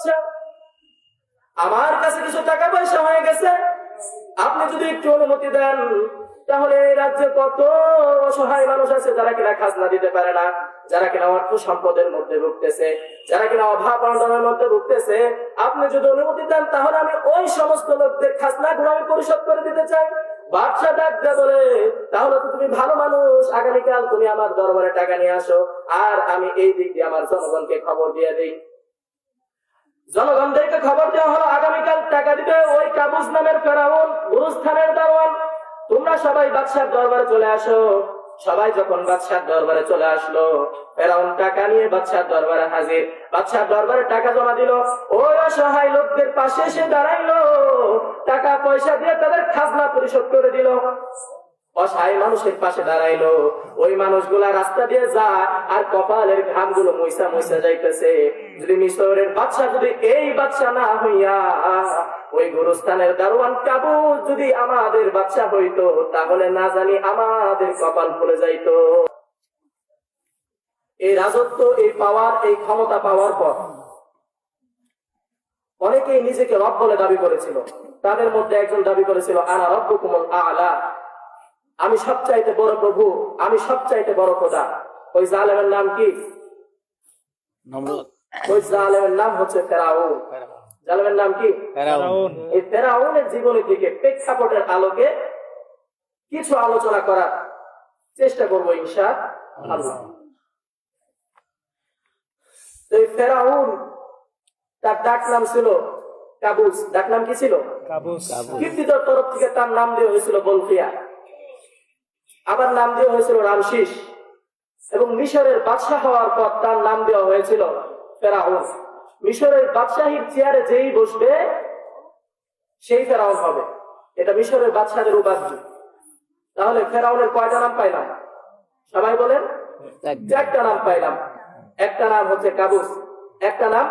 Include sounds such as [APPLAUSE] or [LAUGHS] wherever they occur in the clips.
বাচ্চা আমার কাছে কিছু টাকা পয়সা হয়ে গেছে। আপনি যদি একটু অনুমতি দেন, তাহলে এই রাজ্যে কত অসহায় মানুষ আছে যারা কিনা খাজনা দিতে পারে না, যারা কিনা অর্থ সম্পদের মধ্যে ভুগতেছে, যারা কিনা অভাব অনটনের মধ্যে ভুগতেছে। আপনি যদি অনুমতি দেন, তাহলে আমি ওই সমস্ত লোকদের খাজনা গুলো আমি পরিশোধ করে দিতে চাই। বাদশা ডাক দেয়া বলে, তাহলে তো তুমি ভালো মানুষ, আগামীকাল তুমি আমার দরবারে টাকা নিয়ে আসো, আর আমি এই দিক দিয়ে আমার জনগণকে খবর দিয়ে দিই। জনগণদেরকে খবর দেওয়া হলো, আগামীকাল টাকা দিবে ওই কাবুজ নামের ফেরাউন, গুরুস্থানের দারোয়ান। তোমরা সবাই বাদশার দরবারে চলে আসো। সবাই যখন বাদশার দরবারে চলে আসলো, ফেরাউন টাকা নিয়ে বাদশার দরবারে হাজির। বাদশার দরবারে টাকা জমা দিল। ওই অসহায় লোকদের পাশে এসে দাঁড়াইলো। টাকা পয়সা দিয়ে তাদের খাজনা পরিশোধ করে দিল। অসহায় মানুষের পাশে দাঁড়াইলো। ওই মানুষগুলা রাস্তা দিয়ে যায় আর কপালের ঘামগুলো মইসা মইসা যাইতেছে। যদি মিশরের বাচ্চা যদি এই বাচ্চা না হইয়া, ওই গুরুস্থানের দারোয়ান কাবু যদি আমাদের বাচ্চা হইতো, তাহলে না জানি আমাদের কপাল ফুলে যাইতো। এই রাজত্ব, এই পাওয়ার, এই ক্ষমতা পাওয়ার পর অনেকেই নিজেকে রব বলে দাবি করেছিল। তাদের মধ্যে একজন দাবি করেছিল, আনা রব্বু কুমল আলা। আমি সবচাইতে বড় প্রভু আমি সবচাইতে বড় খোদা। ওই জালেমের নাম কি? নমরুদ। ওই জালেমের নাম হচ্ছে ফেরাউন। জালেমের নাম কি? ফেরাউন। এই ফেরাউনের জীবনী থেকে প্রেক্ষাপটের আলোকে কিছু আলোচনা করার চেষ্টা করব ইনশা আল্লাহ। এই ফেরাউন তার ডাক নাম ছিল কাবুস ডাক নাম কি ছিল? কাবুস কীর্তিদর তরফ থেকে তার নাম দেওয়া হয়েছিল বলফিয়া। আবার নাম দেওয়া হয়েছিল রামশিস। এবং মিশরের বাদশাহ হওয়ার পর তার নাম দেওয়া হয়েছিল ফেরাউন। মিশরের বাদশাহীর চেয়ারে যেই বসবে সেই ফেরাউন হবে। এটা মিশরের বাদশাহের উপাধি। তাহলে ফেরাউনের কয়টা নাম পাইলাম? সবাই বলেন? চারটা নাম পাইলাম। একটা নাম হচ্ছে কাবুস একটা নাম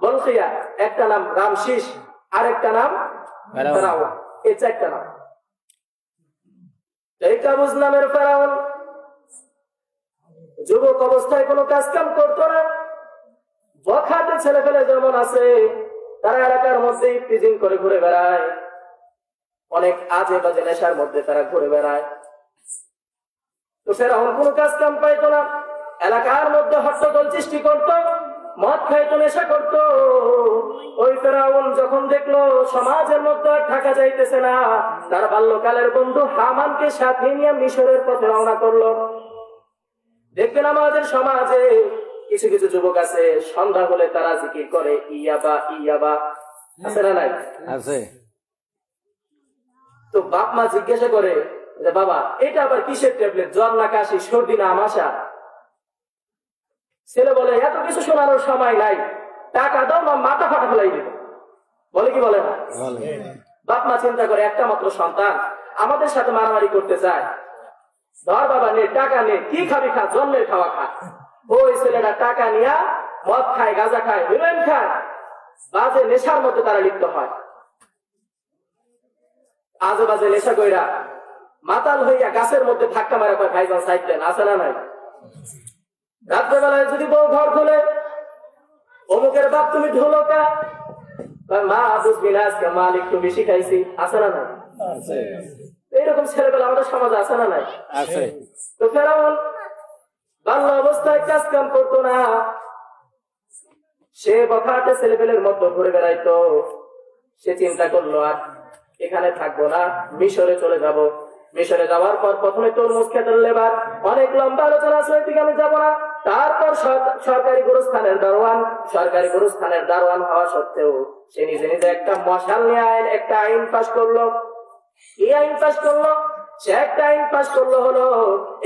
বলখিয়া একটা নাম রামশিস আর একটা নাম। ফেরাউন। এই চারটা নাম। এই কাবুস নামের ফেরাউন। যুবক অবস্থায় কোনো কাজ কাম করতো না। বখাটে ছেলে ফেলে যেমন আছে, তারা এলাকার মধ্যে প্রিজিং করে ঘুরে বেড়ায়। অনেক আজে বাজে নেশার মধ্যে তারা ঘুরে বেড়ায়। তো ফেরাউন কোনো কাজ কাম পাইতো না। এলাকার মধ্যে হট্টগোল সৃষ্টি করত, মদ খাইতো, নেশা করত। ওই ফেরাউন যখন দেখল, সমাজের মধ্যে আর থাকা যাইতেছে না। তার বাল্যকালের বন্ধু হামানকে সাথে নিয়ে মিশরের পথে রওনা করল। দেখবেন আমাদের সমাজে কিছু কিছু যুবক আছে সন্ধ্যা হলে তারা জিকির করে ইয়াবা ইয়াবা। আছে না নাই? আছে। তো বাপ মা জিজ্ঞাসা করে যে বাবা এটা আবার কিসের ট্যাবলেট? জ্বর না কাশি সর্দি না আমাশা? ছেলে বলে এত কিছু শোনানোর সময় নাই। টাকা দাও না মাথা ফাটা ফেলাই দিব। বলে কি বলে না? বলে। বাপ মা চিন্তা করে একটা মাত্র সন্তান আমাদের সাথে মারামারি করতে চায়। ধর বাবা নে, টাকা নে, কি খাবি খা, জন্মের খাওয়া খা। ওই ছেলেটা টাকা নিয়া মদ খায়, গাঁজা খায় হিরোইন খায়। বাজে নেশার মধ্যে তারা লিপ্ত হয়। আজে বাজে নেশা কইরা মাতাল হইয়া গাছের মধ্যে ধাক্কা মারা কয়, ভাইজান সাইড দেন, আছে না নাই? রাত্রেবেলায় যদি বউ ঘর খোলে, অমুকের বাপ তুমি ঢোলকা মা বুঝবি না আজকে মাল একটু বেশি খাইছি আছে না নাই? এইরকম ছেলেবেলা আমাদের সমাজে আছে না নাই? তো ফেরাউন বাংলা অবস্থায় কাজ কাম করতো না। সে বখাটে ছেলেপেলের মতো ঘুরে বেড়াইতো। সে চিন্তা করল আর এখানে থাকব না মিশরে চলে যাব। মিশরে যাওয়ার পর প্রথমে তরমুজ খেতের লেবার। অনেক লম্বা আলোচনা আছে ওইদিকে আমি যাব না। তারপর সরকারি গুরুস্থানের দারোয়ান, সরকারি গুরুস্থানের দারোয়ান হওয়া সত্ত্বেও সে নিজে নিজে একটা মশাল নিয়ে একটা আইন পাশ করল। কি আইন পাশ করল? সে একটা আইন পাশ করল হলো,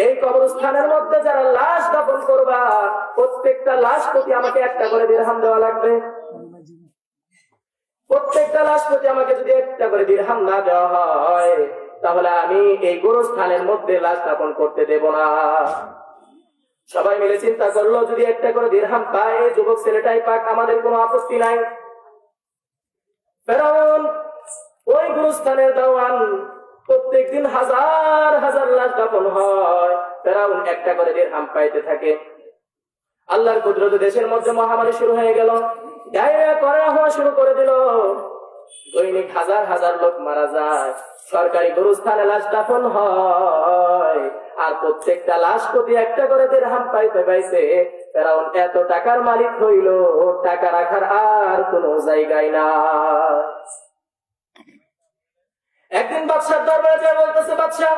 এই কবরস্থানের মধ্যে যারা লাশ দাপন করবা, প্রত্যেকটা লাশ প্রতি আমাকে একটা করে দেওয়া লাগবে। প্রত্যেকটা লাশ প্রতি আমাকে যদি একটা করে দিরহাম না দেওয়া হয়, তাহলে আমি এই গোরস্থানের মধ্যে লাশ দাপন করতে দেব না। সবাই মিলে চিন্তা করল, যদি একটা করে দিরহাম পায়, এই যুবক ছেলেটাই পাক, আমাদের কোনো আপত্তি নাই। ওই গুরুস্থানের দেওয়ান, প্রত্যেকদিন হাজার হাজার লাশ দাপন হয়। ফেরাউন একটা করে দিরহাম পাইতে থাকে। আল্লাহর কুদরতে দেশের মধ্যে মহামারী শুরু হয়ে গেল। ডায়রিয়া, করোনা হওয়া শুরু করে দিল। দৈনিক হাজার হাজার লোক মারা যায়। সরকারি গুরুস্থানে লাশ দাফন হয়। আর প্রত্যেকটা লাশ প্রতি একটা করে দেড়হাম পাইতে পাইছে ফেরাউন এত টাকার মালিক হইল, টাকা রাখার আর কোনো জায়গায় না একদিন বাদশার দরবারে যা বলতেছে বাদশাহ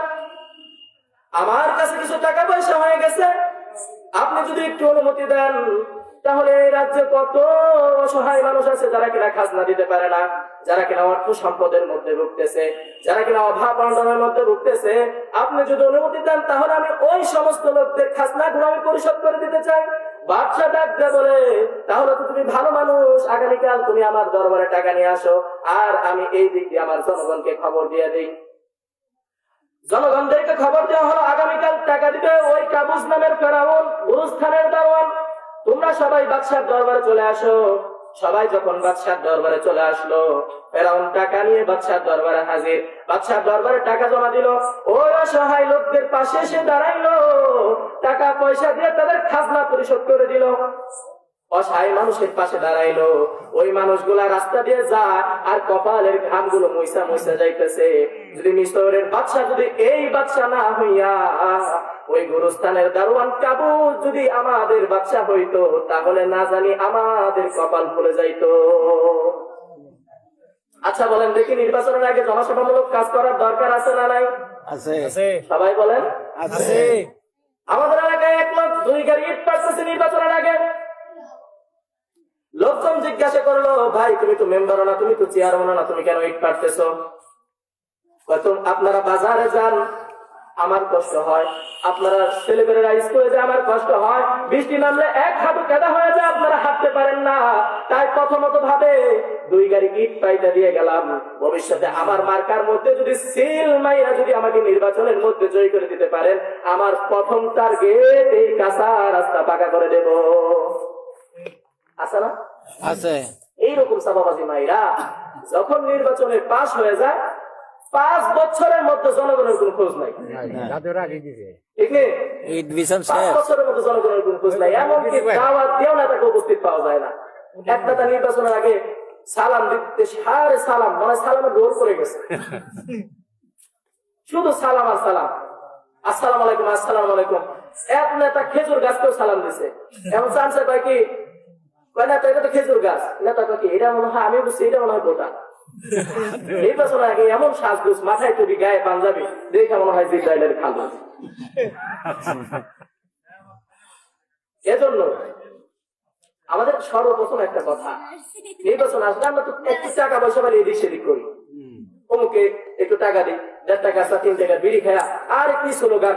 আমার কাছে কিছু টাকা পয়সা হয়ে গেছে। আপনি যদি একটু অনুমতি দেন তাহলে এই রাজ্যে কত অসহায় মানুষ আছে যারা কিনা খাজনা দিতে পারে না, যারা কিনা অর্থ সম্পদের মধ্যে ভুগতেছে, যারা কিনা অভাব অনটনের মধ্যে ভুগতেছে। আপনি যদি অনুমতি দেন, তাহলে আমি ওই সমস্ত লোকদের খাজনা গুলো আমি পরিশোধ করে দিতে চাই। বাদশা ডাক দিয়ে বলে, তাহলে তো তুমি ভালো মানুষ, আগামীকাল তুমি আমার দরবারে টাকা নিয়ে আসো, আর আমি এই দিক দিয়ে আমার জনগণকে খবর দিয়ে দিই। জনগণদেরকে খবর দেওয়া হলো, আগামীকাল টাকা দিবে ওই কাবুস নামের ফেরাউন, গুরুস্থানের দারোয়ান তোমরা সবাই বাদশার দরবারে চলে আসো। সবাই যখন বাদশার দরবারে চলে আসলো, ফেরাউন টাকা নিয়ে বাদশার দরবারে হাজির। বাদশার দরবারে টাকা জমা দিল। ওই অসহায় লোকদের পাশে এসে দাঁড়াইলো। টাকা পয়সা দিয়ে তাদের খাজনা পরিশোধ করে দিল। অসহায় মানুষের পাশে দাঁড়াইলো। ওই মানুষগুলা রাস্তা দিয়ে যা আর কপালের ঘামগুলো মইসা মইসা যাইতেছে। যদি মিশরের বাদশা যদি এই বাদশা না হইয়া ওই গুরুস্থানের দারোয়ান কাবু যদি আমাদের বাদশা হইতো তাহলে না জানি আমাদের কপাল খুলে যাইতো। আচ্ছা বলেন দেখি নির্বাচনের আগে জনসভামূলক কাজ করার দরকার আছে না নাই? আছে। আছে। সবাই বলেন? আছে। আমাদের এলাকায় এক লোক দুই গাড়ি ইট পাচ্ছে নির্বাচনের আগে। লোকজন জিজ্ঞাসা করল ভাই তুমি তো মেম্বার না তুমি তো চেয়ারম্যান না তুমি কেন ইট পারতেছো আপনারা বাজারে যান আমার কষ্ট হয়। আপনারা ছেলেমেয়েরা স্কুলে যায় আমার কষ্ট হয় বৃষ্টি নামলে এক হাঁটু কেদা হয়ে যায় আপনারা হাঁটতে পারেন না। তাই প্রথমত ভাবে দুই গাড়ি ইট পাইটা দিয়ে গেলাম। ভবিষ্যতে আমার মার্কার মধ্যে যদি সিল মাইরা যদি আমাকে নির্বাচনের মধ্যে জয় করে দিতে পারেন আমার প্রথম টার্গেট এই কাঁচা রাস্তা পাকা করে দেব। আছে না? আছে। এইরকম সাবাবাজি মাইরা যখন নির্বাচনে পাশ হয়ে যায় পাঁচ বছরের মধ্যে জনগণের কোন খোঁজ নাই। বছরের মধ্যে জনগণের কোন খোঁজ এমনকি দাওয়াত দিয়েও উপস্থিত পাওয়া যায় না। এক নেতা নির্বাচনের আগে সালাম দিতে সারে সালাম মানে সালামের রোল করে গেছে। [LAUGHS] শুধু সালাম আর সালাম। আসসালাম আলাইকুম আসসালাম আলাইকুম। এক নেতা খেজুর গাছকেও সালাম দিছে। এমন চান্সে কয় কি? নেতা এটা তো খেজুর গাছ। নেতা কয় কি এটা মনে হয় আমি বুঝছি এটা মনে হয় গোটা। নির্বাচন আগে এমন সাজগুজ মাথায় টুপি গায়ে পাঞ্জাবি দেখে মনে হয় জিব্রাইলের খালু এজন্য আমাদের সর্বপ্রথম একটা কথা নির্বাচন আসলে আমরা তো একটু টাকা পয়সা পাই এদিক সেদিক করি। অমুকে একটু টাকা দিই দেড় টাকা তিন টাকা বিড়ি খায়া আর কি স্লোগান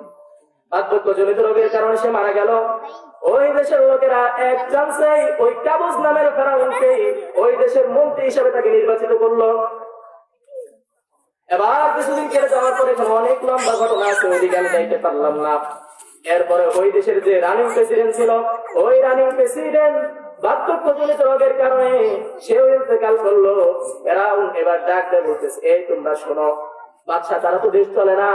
বার্ধক্যজনিত রোগের কারণে সে মারা গেল। ওই দেশের লোকেরা এক ওই কাবুস নামের ওই দেশের মন্ত্রী হিসেবে তাকে নির্বাচিত করল। এবার কিছুদিন যাওয়ার পরে অনেক লম্বা ঘটনা আছে যাইতে পারলাম না। এরপরে ওই দেশের যে রানিং প্রেসিডেন্ট ছিল, ওই রানিং প্রেসিডেন্ট বার্ধক্যজনিত রোগের কারণে সেও ইন্তেকাল করল। এরা এবার ডাক বলতেছে, এই তোমরা শোনো বাচ্চা তারা তো দেশ চলে না।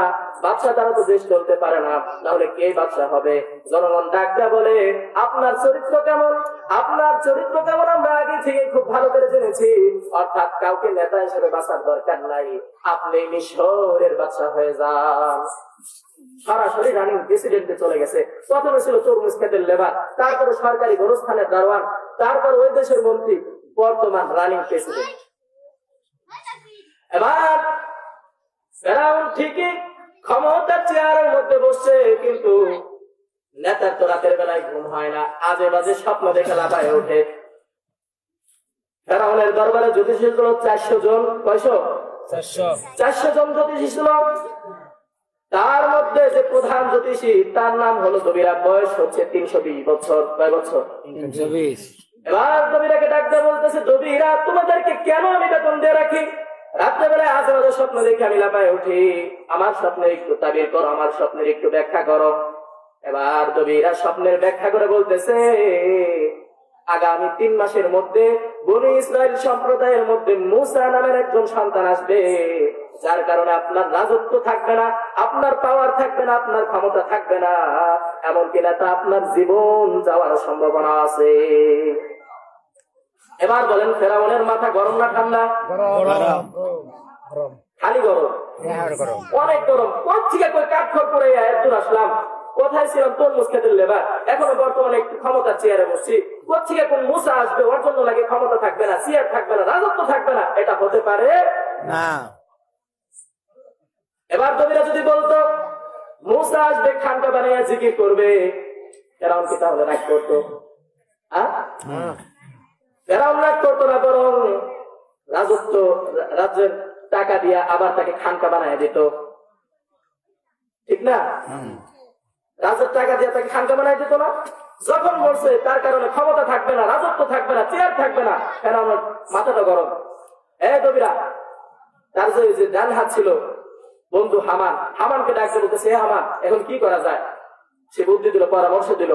বাচ্চা তারা তো দেশ চলতে পারে না। তাহলে কে বাচ্চা হবে? জনগণ ডাকটা বলে, আপনার চরিত্র কেমন? আপনার চরিত্র কেমন? আমরা আগে থেকে খুব ভালো করে জেনেছি। অর্থাৎ কাউকে নেতা হিসেবে বাঁচার দরকার নাই। আপনি মিশরের বাচ্চা হয়ে যান। সরাসরি রানিং প্রেসিডেন্টে চলে গেছে। প্রথমে ছিল তরমুজ খেতের লেবার, তারপরে সরকারি গরস্থানের দারোয়ান, তারপর ওই দেশের মন্ত্রী, বর্তমান রানিং প্রেসিডেন্ট। এবার ফেরাউন ঠিকই ক্ষমতার চেয়ারের মধ্যে বসছে কিন্তু নেতার তো রাতের বেলায় ঘুম হয় না আজে বাজে স্বপ্ন দেখে লাফায় ওঠে। ফেরাউনের দরবারে জ্যোতিষী ছিল চারশো জন কয়শো? চারশো। জন জ্যোতিষী ছিল। তার মধ্যে যে প্রধান জ্যোতিষী তার নাম হলো দবিরা বয়স হচ্ছে তিনশো বিশ বছর কয় বছর? এবার দবিরাকে ডাকতে বলতেছে দবিরা তোমাদেরকে কেন আমি বেতন দিয়ে রাখি? রাত্রেবেলায় আজ আমাদের স্বপ্ন দেখে আমি লাপায় উঠি। আমার স্বপ্নের একটু তাবির করো, আমার স্বপ্নের একটু ব্যাখ্যা করো। এবার দবিরা স্বপ্নের ব্যাখ্যা করে বলতেছে, আগামী তিন মাসের মধ্যে বনি ইসরায়েল সম্প্রদায়ের মধ্যে মুসা নামের একজন সন্তান আসবে, যার কারণে আপনার রাজত্ব থাকবে না, আপনার পাওয়ার থাকবে না, আপনার ক্ষমতা থাকবে না। এমনকি না তা আপনার জীবন যাওয়ার সম্ভাবনা আছে। এবার বলেন ফেরাউনের মাথা গরম না ঠান্ডা? গরম। গরম। গরম। খালি গরম? হ্যাঁ অনেক গরম। কোথ থেকে কই কাঠখড় করে এত আসলাম। কোথায় ছিলাম? তরমুজ খেতে লেবার এখনও বর্তমানে একটু ক্ষমতা চেয়ারে বসছি। কোথ থেকে কোন মুসা আসবে? ওর জন্য লাগে ক্ষমতা থাকবে না চেয়ার থাকবে না রাজত্ব থাকবে না। এটা হতে পারে? না। এবার কবিরা যদি বলতো মুসা আসবে খানটা বানিয়ে জিকির করবে। এরাম কি তাহলে রাগ করতো? হ্যাঁ এরাম রাগ করতো না বরং রাজত্ব রাজ্যের টাকা দিয়া আবার তাকে খানকা বানিয়ে দিত। ঠিক না? রাজের টাকা দিয়ে তাকে খানকা বানাই দিত না। যখন বলছে তার কারণে ক্ষমতা থাকবে না রাজত্ব থাকবে না চেয়ার থাকবে না কেন আমার মাথাটা গরম। এ কবিরা তার যে যে ডান হাত ছিল বন্ধু হামান হামানকে ডাকতে বলতেছে হামান এখন কি করা যায়? সে বুদ্ধি দিল পরামর্শ দিল।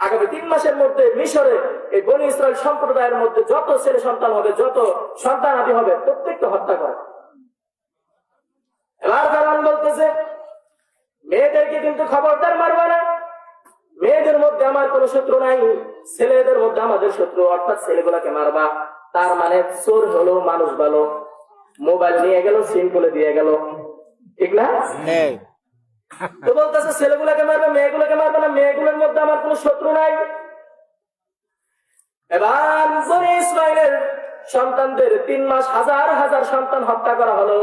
আগামী তিন মাসের মধ্যে মিশরে এই বনি ইসরায়েল সম্প্রদায়ের মধ্যে যত ছেলে সন্তান হবে, যত সন্তান আদি হবে প্রত্যেকটা হত্যা করে। এবার ফেরাউন বলতেছে, মেয়েদেরকে কিন্তু খবরদার মারবে না। মেয়েদের মধ্যে আমার কোনো শত্রু নাই, ছেলেদের মধ্যে আমাদের শত্রু, অর্থাৎ ছেলেগুলাকে মারবা। তার মানে চোর হলো, মানুষ ভালো। মোবাইল নিয়ে গেল, সিম খুলে দিয়ে গেল। ঠিক না? তো বলতেছে, ছেলেগুলোকে মারবে, মেয়েগুলোকে মারবে না, মেয়েগুলোর মধ্যে আমার কোনো শত্রু নাই। এবার ইসরায়েলের সন্তানদের তিন মাস হাজার হাজার সন্তান হত্যা করা হলো।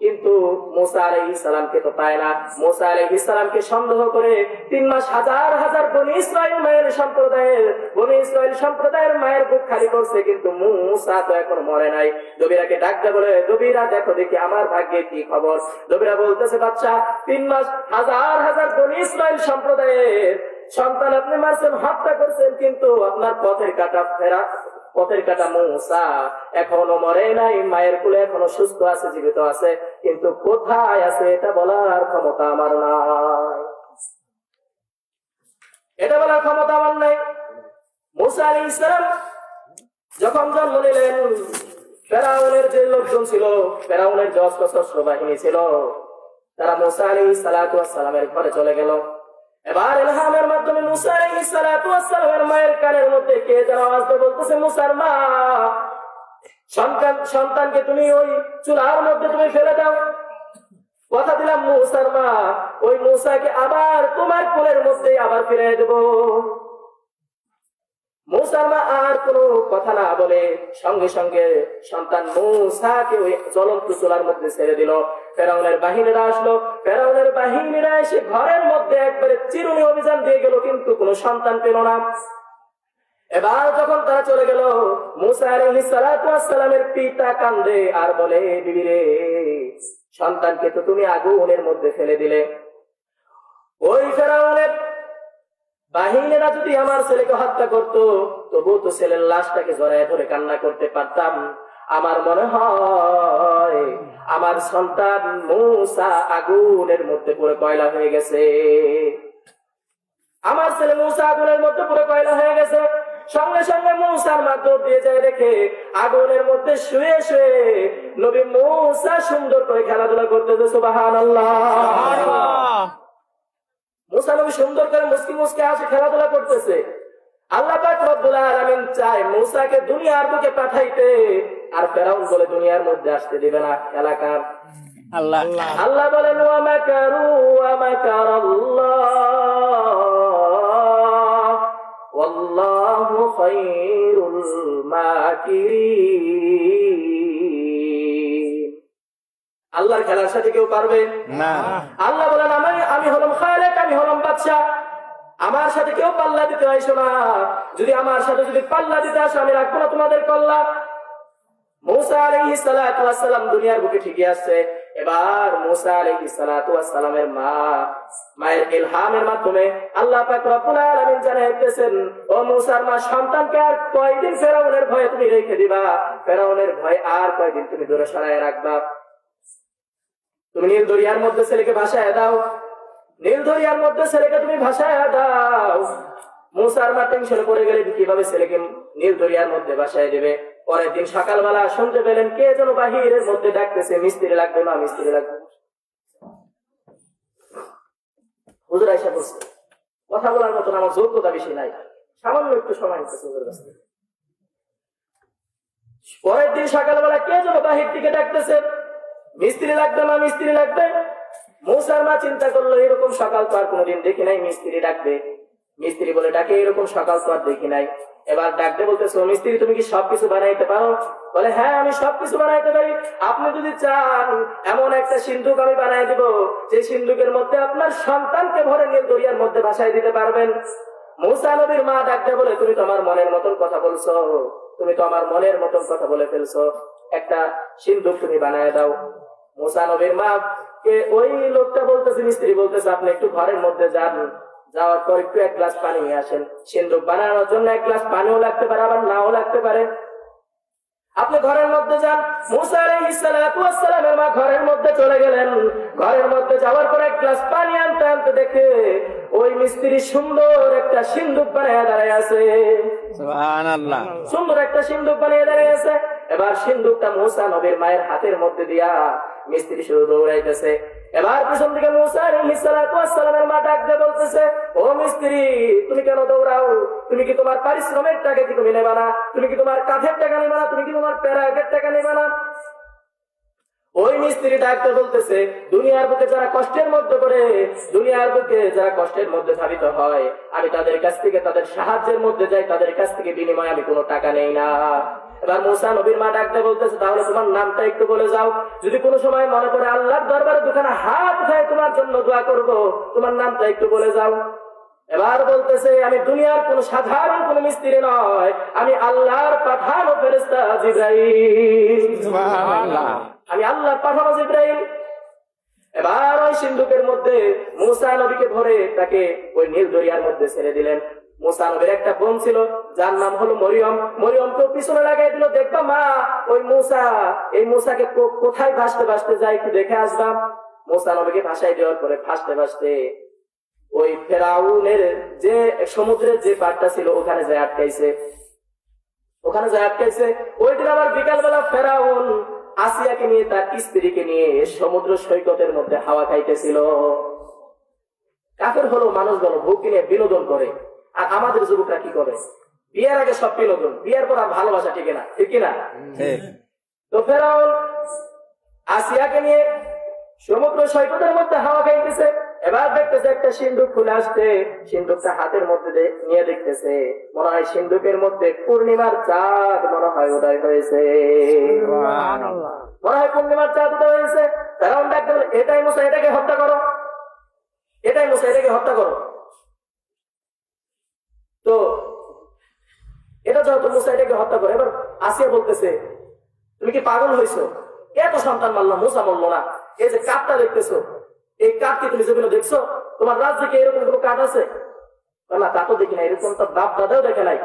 কিন্তু মোসা আলাই ইসলামকে তো পায় না। মোসা আলাই ইসলামকে সন্দেহ করে তিন মাস হাজার হাজার বনি ইসরায়েল মায়ের সম্প্রদায়ের, বনি ইসরায়েল সম্প্রদায়ের মায়ের বুক খালি করছে, কিন্তু মুসা তো এখন মরে নাই। দবিরাকে ডাকতে বলে দবিরা দেখো দেখি আমার ভাগ্যে কি খবর? দবিরা বলতেছে, বাচ্চা, তিন মাস হাজার হাজার বনি ইসরায়েল সম্প্রদায়ের সন্তান আপনি মারছেন, হত্যা করছেন, কিন্তু আপনার পথের কাটা ফেরা পথের কাটা মূসা, এখনও মরে নাই, মায়ের কুলে এখনও সুস্থ আছে, জীবিত আছে, কিন্তু কোথায় আছে এটা বলার ক্ষমতা আমার নাই। এটা বলার ক্ষমতা আমার নাই। মুসা আলী ইসলাম যখন জন্ম নিলেন, ফেরাউনের যে লোকজন ছিল, ফেরাউনের যে অস্ত্র বাহিনী ছিল, তারা মুসা আলী সালামের ঘরে চলে গেল। এবার মাধ্যমে মুসা আলাইহিস সালাতু ওয়াসসালামের মায়ের কানের মধ্যে কে যেন বলতেছে, মুসার মা, সন্তান, সন্তানকে তুমি ওই চুলার মধ্যে তুমি ফেলে দাও। কথা দিলাম, মুসার মা, ওই মুসাকে আবার তোমার কোলের মধ্যে আবার ফিরে দেবো। মুসার আর কোনো কথা না বলে সঙ্গে সঙ্গে সন্তান মুসাকে ওই জ্বলন্ত চুলার মধ্যে ছেড়ে দিল। ফেরাউনের বাহিনীরা আসলো। ফেরাউনের বাহিনীরা এসে ঘরের মধ্যে একবারে চিরুনি অভিযান দিয়ে গেল, কিন্তু কোনো সন্তান পেল না। এবার যখন তারা চলে গেল, মুসা পিতা কান্দে আর বলে, বিবি সন্তানকে তো তুমি আগুনের মধ্যে ফেলে দিলে। ওই ফেরাউনের বাহিনীরা যদি আমার ছেলেকে হত্যা করত তবু তো ছেলের লাশটাকে জড়ায় ধরে কান্না করতে পারতাম। আমার মনে হয় আমার সন্তান মূসা আগুনের মধ্যে পুরো কয়লা হয়ে গেছে। আমার ছেলে মূসা আগুনের মধ্যে পুরো কয়লা হয়ে গেছে। সঙ্গে সঙ্গে মূসার মাধ্যম দিয়ে যায় দেখে আগুনের মধ্যে শুয়ে শুয়ে নবী মূসা সুন্দর করে খেলাধুলা করতেছে সুবাহান আল্লাহ মুসা নবী সুন্দর করে মুসকি মুসকে আসে খেলাধুলা করতেছে। আল্লাহ পাক রব্বুল আলামিন চায় মুসাকে দুনিয়ার বুকে পাঠাইতে আর ফেরাউন বলে দুনিয়ার মধ্যে আসতে দিবে না এলাকার আল্লাহ। আল্লাহ বলেন ওয়া মাকারু ওয়া মাকারাল্লাহ ওয়াল্লাহু খায়রুল মাকিরিন। আল্লাহর খেলার সাথে কেউ পারবে? না। আল্লাহ বলেন আমি আমি হলাম খালেক আমি হলাম বাদশাহ আমার সাথে কেউ পাল্লা দিতে আইসো না। যদি আমার সাথে যদি পাল্লা দিতে আসো আমি রাখব না তোমাদের কল্লা মুসা আলাইহি সালাতু দুনিয়ার বুকে ঠিকই আছে এবার মুসা আলাইহি সালাতু মা মায়ের ইলহামের মাধ্যমে আল্লাহ পাক রব্বুল আলামিন জানাইতেছেন ও মুসার মা সন্তানকে আর কয়দিন ফেরাউনের ভয়ে তুমি রেখে দিবা? ফেরাউনের ভয় আর কয়দিন তুমি দূরে সরায় রাখবা? তুমি নীল দরিয়ার মধ্যে ছেলেকে ভাসায় দাও। নীল দরিয়ার মধ্যে ছেলেকে তুমি ভাসায় দাও। মুসার মা টেনশনে পড়ে গেলে কীভাবে ছেলেকে নীল দরিয়ার মধ্যে ভাসায় দেবে? পরের দিন সকালবেলা শুনতে পেলেন কে যেন বাহিরের মধ্যে ডাকতেছে, মিস্ত্রি লাগবে না মিস্ত্রি লাগবে। কথা বলার মতন আমার যোগ্যতা বেশি নাই। সামান্য একটু সময়। পরের দিন সকালবেলা কে যেন বাহির থেকে ডাকতেছে মিস্ত্রি লাগবে না, মিস্ত্রি লাগবে। মৌসার মা চিন্তা করল, এরকম সকাল তো আর কোনোদিন দেখি নাই, মিস্ত্রি ডাকবে। মিস্ত্রি বলে, ডাকে, এরকম সকাল তো আর দেখি নাই। এবার ডাকতে বলতেছে, "ও মিস্ত্রি, তুমি কি সবকিছু বানাইতে পারো? বলে হ্যাঁ আমি সবকিছু বানাইতে পারি। আপনি যদি চান, এমন একটা সিন্ধুক আমি বানাই দিব, যে সিন্ধুকের মধ্যে আপনার সন্তানকে ভরে নীল দরিয়ার মধ্যে ভাসায় দিতে পারবেন। মুসা নবীর মা ডাকতে বলে, তুমি তো আমার মনের মতন কথা বলছো। তুমি তো আমার মনের মতন কথা বলে ফেলছো। একটা সিন্ধুক তুমি বানায় দাও। মা কে ওই লোকটা বলতেছে মিস্ত্রি বলতেছে আপনি একটু ঘরের মধ্যে যান। যাওয়ার পর একটু এক গ্লাস পানি নিয়ে আসেন। সিন্ধুক বানানোর জন্য এক গ্লাস পানিও লাগতে পারে আবার নাও লাগতে পারে। আপনি ঘরের মধ্যে যান। মুসা আলাইহিসসালামের মা ঘরের মধ্যে চলে গেলেন। ঘরের মধ্যে যাওয়ার পর এক গ্লাস পানি আনতে আনতে দেখে ওই মিস্ত্রি সুন্দর একটা সিন্ধুক বানিয়ে দাঁড়ায় আছে। সুবহানাল্লাহ। সুন্দর একটা সিন্ধুক বানিয়ে দাঁড়িয়ে আছে। এবার সিন্ধুকটা মুসা নবীর মায়ের হাতের মধ্যে দিয়া মিস্ত্রি শুধু দৌড়াইতেছে। এবার পিছন থেকে মুসাইসালামের মা ডাক দিয়ে বলতেছে, ও মিস্ত্রি, তুমি কেন দৌড়াও? তুমি কি তোমার পারিশ্রমের টাকা কি তুমি নেবা তুমি কি তোমার কাঠের টাকা নেবা তুমি কি তোমার প্যারাগের টাকা নেবা ওই মিস্ত্রি ডাক্তার বলতেছে, দুনিয়ার বুকে যারা কষ্টের মধ্যে করে দুনিয়ার বুকে যারা কষ্টের মধ্যে ধাবিত হয়, আমি তাদের কাছ থেকে তাদের সাহায্যের মধ্যে যাই, তাদের কাছ থেকে বিনিময়ে আমি কোনো টাকা নেই না। এবার মুসা নবীর মা ডাকতে বলতেছে, তাহলে তোমার নামটা একটু বলে যাও। যদি কোনো সময় মনে করে আল্লাহর দরবারে দুখানা হাত উঠায়, তোমার জন্য দোয়া করব, তোমার নামটা একটু বলে যাও। এবার বলতেছে, আমি দুনিয়ার কোন সাধারণ কোন মিস্ত্রি নয়, আমি আল্লাহর পাঠানো ফেরেস্তা জিব্রাইল। আমি আল্লাহর পাঠানো জিব্রাইল এবার ওই সিন্ধুকের মধ্যে মুসা নবীকে ভরে তাকে ওই নীল দরিয়ার মধ্যে ছেড়ে দিলেন। মুসা নবীর একটা বোন ছিল, যার নাম হলো মরিয়ম। মরিয়মকে পিছনে লাগাই দিল, দেখবা মা, ওই মুসা, এই মুসাকে কোথায় ভাসতে ভাসতে যায় একটু দেখে আসবাম মুসা নবীকে ভাসাই দেওয়ার পরে ভাসতে ভাসতে ওই ফেরাউনের যে সমুদ্রের যে পাটটা ছিল, ওখানে যায় আটকাইছে। ওখানে যায় আটকাইছে। ওই দিন আবার বিকালবেলা ফেরাউন আসিয়াকে নিয়ে তার স্ত্রীকে নিয়ে সমুদ্র সৈকতের মধ্যে হাওয়া খাইতেছিল। কাফের হলো মানুষ গণ ভোগকে নিয়ে বিনোদন করে। আর আমাদের যুবকরা কি করে? বিয়ার আগে সব বিনোদন বিয়ার পর আর ভালোবাসা ঠিক না ঠিক কিনা? তো ফেরাউন আসিয়াকে নিয়ে সমুদ্র সৈকতের মধ্যে হাওয়া খাইতেছে। এবার দেখতেছে একটা সিন্ধুক খুলে আসছে সিন্ধুকটা হাতের মধ্যে নিয়ে দেখতেছে। মনে হয় সিন্ধুকের মধ্যে পূর্ণিমার চাঁদ মনে হয় উদয় হয়েছে। মনে হয় পূর্ণিমার চাঁদ উদয় হয়েছে। ফেরাউন ডাকতে বলে, এটাই মুসা এটাকে হত্যা করো। এটাই মুসা এটাকে হত্যা করো। তো এটা যখন মুসা এটাকে হত্যা করে এবার আসিয়া বলতেছে তুমি কি পাগল হয়েছো এত সন্তান মারলো মুসা মরলো না। এই যে কাপটা দেখতেছো এই কাঠ কি তুমি যেগুলো দেখছ? তোমার রাজ্যে এরকম কোনো কাঠ আছে? না, তা তো দেখি না এরকম তো বাপ দাদাও দেখে নাই।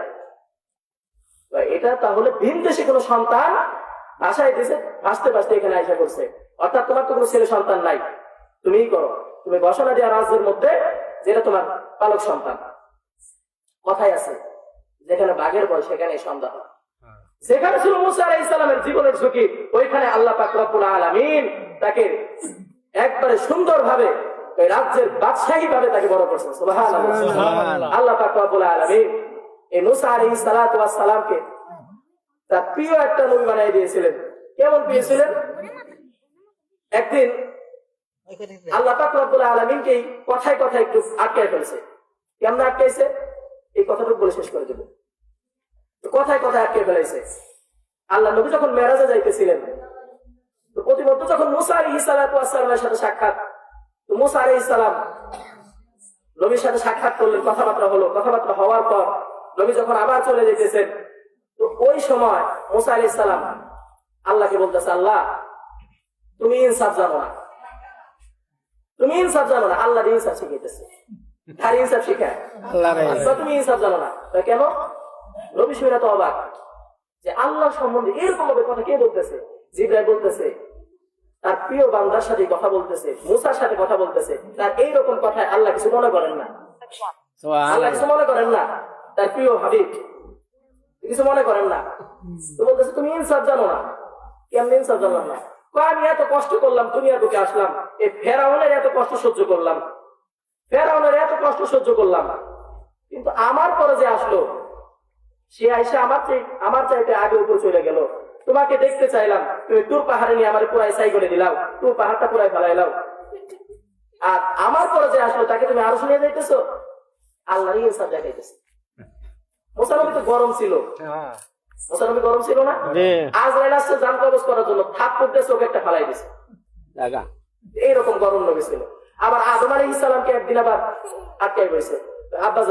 এটা তাহলে ভিন দেশে কোনো সন্তান আশায় দিছে ভাসতে ভাসতে এখানে আশা করছে অর্থাৎ তোমার তো কোনো ছেলে সন্তান নাই। তুমিই করো। তুমি বসনা দেওয়া রাজ্যের মধ্যে যেটা তোমার পালক সন্তান। কথাই আছে, যেখানে বাঘের বল সেখানে সন্ধ্যা হয় যেখানে ছিল মুসা আলাইহিস সালামের জীবনের ঝুঁকি, ওইখানে আল্লাহ পাক রব্বুল আলামিন তাকে একবারে সুন্দরভাবে ওই রাজ্যের বাদশাহী ভাবে তাকে বড় করছেন। আল্লাহ আলামিন এই মুসা আলাইহিস সালাতু ওয়াস সালামকে তার প্রিয় একটা নবী বানিয়ে দিয়েছিলেন। কেমন পেয়েছিলেন একদিন আল্লাহ পাক রব্বুল আলামিনকে কথায় কথায় একটু আটকায় ফেলছে। কেমন আটকাইছে? এই কথাটুকু বলে শেষ করে দেব। কথায় কথায় আটকে ফেলাইছে। আল্লাহ নবী যখন মেরাজে যাইতেছিলেন প্রতিমধ্যে যখন মুসা আলী ইসালামের সাথে সাক্ষাৎ তো মুসা আলী ইসালাম নবীর সাথে সাক্ষাৎ করলেন কথাবার্তা হলো কথাবার্তা হওয়ার পর নবী যখন আবার চলে যেতেছেন তো ওই সময় মুসা আলী ইসালাম আল্লাহকে বলতেছে আল্লাহ তুমি ইনসাফ জানো না। তুমি ইনসাফ জানো না আল্লাহ ইনসাফ শিখাইতেছে আর ইনসাফ শিখায় আচ্ছা, তুমি ইনসাফ জানো না। কেন? নবী শুনে তো অবাক যে আল্লাহ সম্বন্ধে এরকম ভাবে কথা কে বলতেছে? জিব্রাইল বলতেছে তার প্রিয় বান্দার সাথে কথা বলতেছে মুসার সাথে কথা বলতেছে তার এইরকম কথায় আল্লাহ কিছু মনে করেন না। আল্লাহ কিছু মনে করেন না। তার প্রিয় হাবিব কিছু মনে করেন না। তো বলতেছে তুমি ইনসাফ জানো না। কেমন ইনসাফ জানলাম না। আমি এত কষ্ট করলাম দুনিয়ার বুকে আসলাম। এই ফেরাউনের এত কষ্ট সহ্য করলাম। ফেরাউনের এত কষ্ট সহ্য করলাম। কিন্তু আমার পরে যে আসলো সে আইসা আমার চাই- আমার চাইতে আগে উপর চলে গেল। তোমাকে দেখতে চাইলাম। তুমি তোর পাহাড়ে নিয়ে আমার পুরাই সাই করে দিলাও। তোর পাহাড়টা পুরাই ফেলাইলাও আর আমার পরে যে আসলো তাকে তুমি আরও শুনিয়ে যাইতেছো? আল্লাহ ইনসাফ দেখাইতেছে। মোসানবী তো গরম ছিল। মোসানবী গরম ছিল না? জি। আজরাইল আসছে জান কবজ করার জন্য থাপ করতে চোখে একটা ফালাই দিছে। এইরকম গরম নবী ছিল। আবার আদম আলী ইসলামকে একদিন আবার আটকাই বসে আব্বা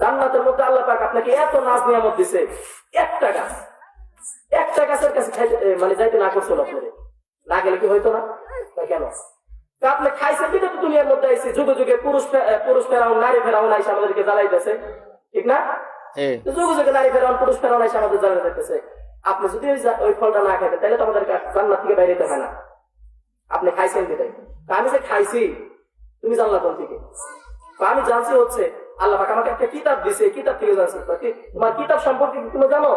জান্নাতের মধ্যে আল্লাহ পাক আপনাকে এত নাজ নিয়ামত দিছে একটা গাছ। একটা গাছের কাছে মানে যাইতে না করছিল আপনার না গেলে কি হইতো না? কেন? আপনি খাইছেন দিকে তো দুনিয়ার মধ্যে আইসি যুগে যুগে পুরুষ পুরুষ ফেরাও নারী ফেরাও আইসে আমাদেরকে জ্বালাইতেছে ঠিক না? যুগে যুগে নারী ফেরাউন পুরুষ ফেরাউন এসে আমাদের জানা দেখতেছে আপনি যদি ওই ফলটা না খাইতেন তাহলে তো আমাদের জান্নাত থেকে বাইরে হয় না। আপনি খাইছেন বিদায় তা আমি যে খাইছি তুমি জানলা কোন থেকে? আমি জানছি হচ্ছে আল্লাহ আমাকে একটা কিতাব দিছে কিতাব থেকে তোমার কিতাব সম্পর্কে তুমি জানো?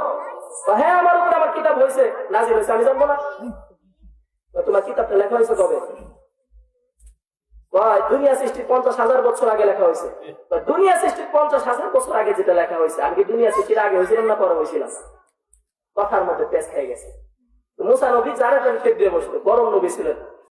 হ্যাঁ আমার উপর আমার কিতাব হয়েছে হয়েছে, আমি জানব না। তোমার কিতাবটা লেখা হয়েছে কবে? দুনিয়া সৃষ্টির পঞ্চাশ হাজার বছর আগে লেখা হয়েছে। দুনিয়া সৃষ্টির পঞ্চাশ হাজার বছর আগে যেটা লেখা হয়েছে, আমি কি দুনিয়া সৃষ্টির আগে হয়েছিলাম না পরে হয়েছিলাম? কথার মধ্যে পেস খেয়ে গেছে। মুসা নবী যারা খেয়ে দিয়ে গরম নবী ছিলেন।